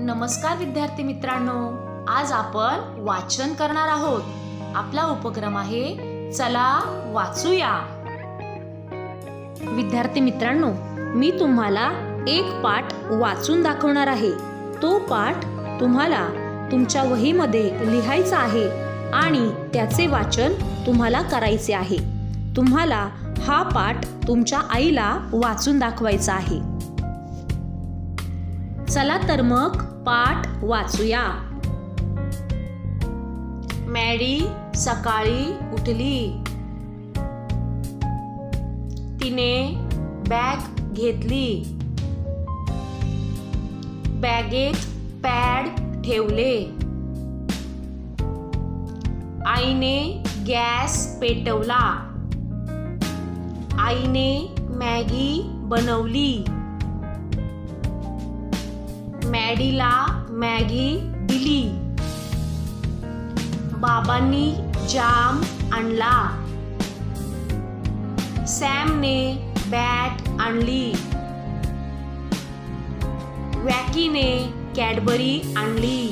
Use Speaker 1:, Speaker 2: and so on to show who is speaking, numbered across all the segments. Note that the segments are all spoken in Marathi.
Speaker 1: नमस्कार विद्यार्थी मित्रांनो आज आपण वाचन करणार आहोत. आपला उपक्रम आहे चला वाचूया. विद्यार्थी मित्रांनो मी तुम्हाला एक पाठ वाचून दाखवणार आहे. तो पाठ तुम्हाला तुमच्या वहीमध्ये लिहायचा आहे आणि त्याचे वाचन तुम्हाला करायचे आहे. तुम्हाला हा पाठ तुमच्या आईला वाचून दाखवायचा आहे. चला तर मग पाठ वाचूया. मॅडी सकाळी उठली. तिने बॅग घेतली. बॅगेत पॅड ठेवले. आईने गॅस पेटवला. आईने मॅगी बनवली. डॅडीला मॅगी दिली. बाबांनी जाम आणला. सॅमने बॅट आणली. वॅकीने कॅडबरी आणली.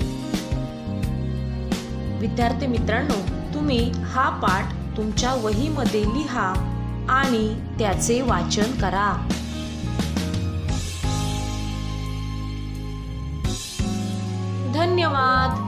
Speaker 1: विद्यार्थी मित्रांनो तुम्ही हा पाठ तुमच्या वहीमध्ये लिहा आणि त्याचे वाचन करा. धन्यवाद